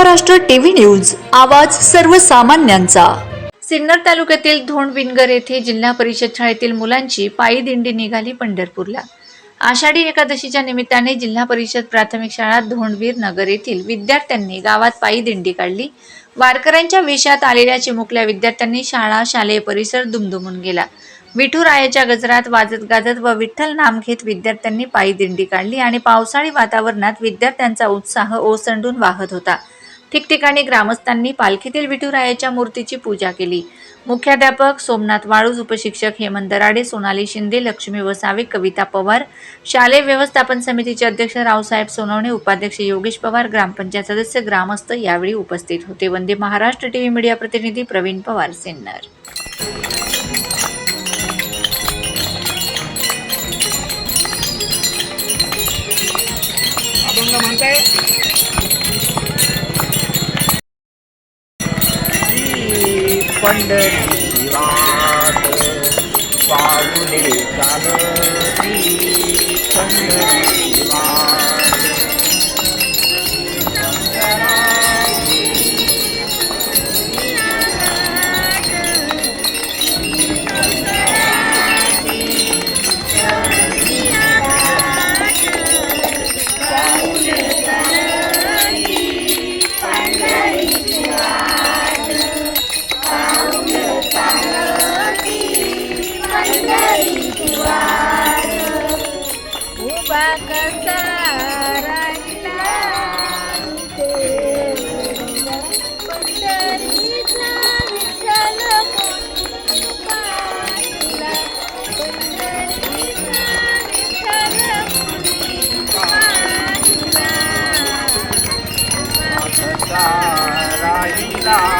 Maharashtra TV news आवाज सर्वसामान्यांचा. सिन्नर तालुक्यातील धोंड विनगर येथे जिल्हा परिषद शाळेतील मुलांची पायी दिंडी निघाली पंढरपूरला. आषाढी एकादशीच्या निमित्ताने जिल्हा परिषद प्राथमिक शाळा धोंडवीर नगर येथील विद्यार्थ्यांनी गावात पायी दिंडी काढली. वारकऱ्यांच्या वेशात आलेल्या चिमुकल्या विद्यार्थ्यांनी शाळा शालेय परिसर दुमदुमून गेला. विठुरायाच्या गजरात वाजत गाजत व विठ्ठल नाम घेत विद्यार्थ्यांनी पायी दिंडी काढली आणि पावसाळी वातावरणात विद्यार्थ्यांचा उत्साह ओसंडून वाहत होता. ठिकठिकाणी ग्रामस्थांनी पालखीतील विठुरायाच्या मूर्तीची पूजा केली. मुख्याध्यापक सोमनाथ वाळूज उपशिक्षक हेमंत दराडे सोनाली शिंदे लक्ष्मी वसावे कविता पवार शालेय व्यवस्थापन समितीचे अध्यक्ष रावसाहेब सोनवणे उपाध्यक्ष योगेश पवार ग्रामपंचायत सदस्य ग्रामस्थ यावेळी उपस्थित होते. वंदे महाराष्ट्र टीव्ही मीडिया प्रतिनिधी प्रवीण पवार सिन्नर. अभंग म्हणताय? पंढरी वाट पाऊले चालती उभा कसा राहिला पंढरीचा विठ्ठल पंढरीचा विठ्ठल राहिला